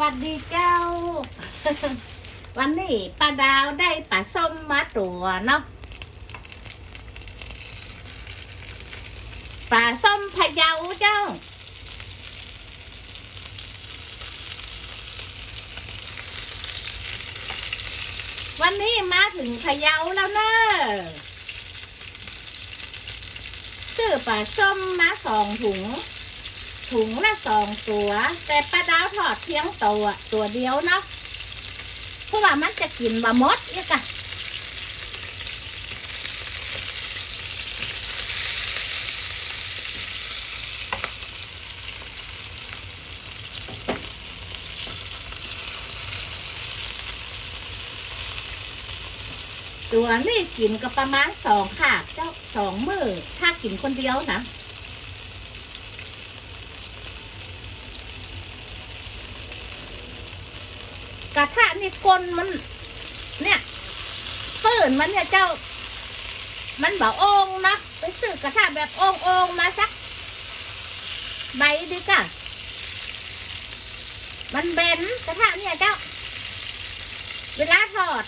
วัสดีเจ้า วันนี้ป้าดาวได้ปลาส้มมาตัวเนาะปลาส้มพะเยาเจ้า วันนี้มาถึงพะเยาแล้วเนอะซื้อปลาส้มมาสองถุง ถุงละสองตัว แต่ป้าดาวทอดเพียงตัวตัวเดียวเนาะเพราะว่ามันจะกินบะมดอีกอะตัวนี่กินก็ประมาณสองค่ะเจ้าสองมือถ้ากินคนเดียวนะ ระทะนี่กลมัน เนี่ยเปิ่นมันเนี่ยเจ้า มันบอกองนะไปซื้อกระทะแบบององมาสัก ใบดีกะมันเบนกระทะเนี่ยเจ้า เวลาทอด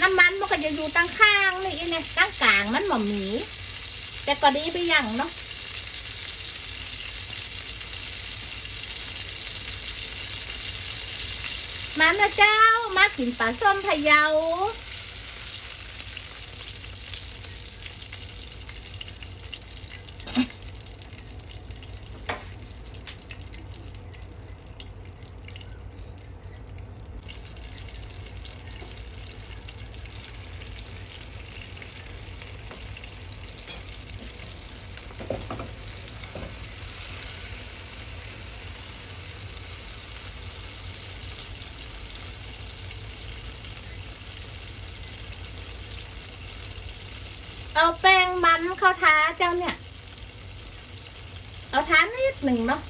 น้ำมันมันก็จะอยู่ตั้งข้างนี่ไงตั้งกลางมันหม่อมหมีแต่ก็ดีไปอย่างเนาะ มานะเจ้ามากินปลาส้มพะเยา เอาแป้งมันเข้าท้าเจ้าเนี่ย เอาท้านิดหนึ่งเนาะ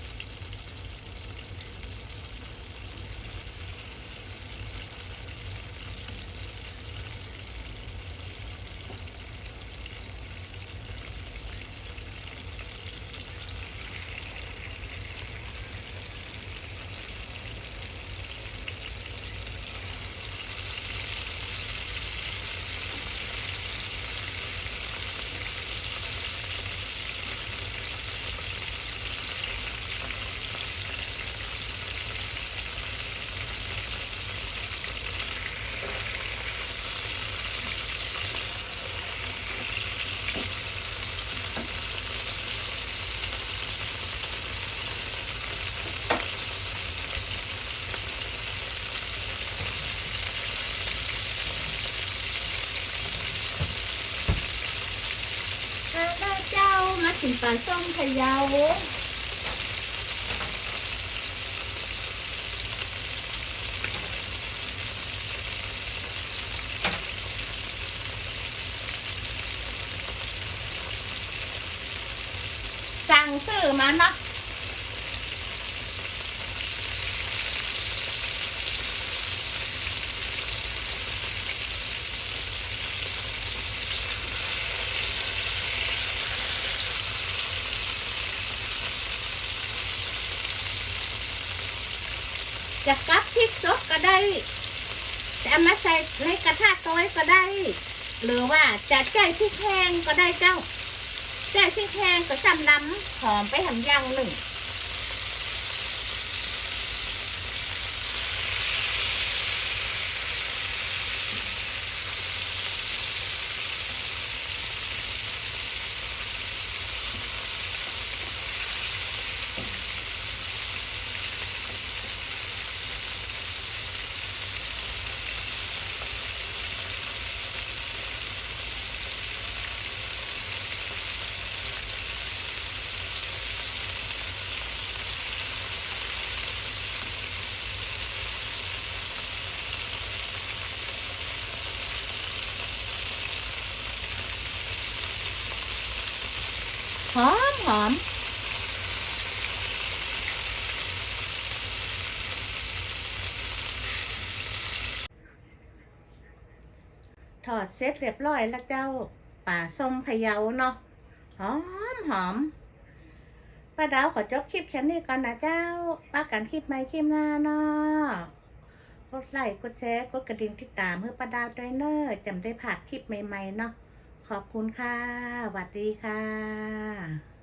กินปลาส้มพะเยาสั่งซื้อมานัก จะกับพริกสดก็ได้ จะเอามาใส่ในกระทะต้อยก็ได้ หรือว่าจะใจพริกแห้งก็ได้เจ้าใจพริกแห้งก็จำน้ำหอมไปทำอย่างหนึ่ง ห อม ถอดเสร็จเรียบร้อยแล้วเจ้าป่าส้มพะเยาเนาะหอมหอมป้าดาวขอจบคลิปแค่นี้ก่อนนะเจ้าป้ากันคลิปใหม่คลิปหน้าเนาะกดไลค์กดแชร์กดกระดิ่งติดตามเพื่อป้าดาวด้วยเนอร์จำได้ผ่านคลิปใหม่ๆเนาะขอบคุณค่ะสวัสดีค่ะ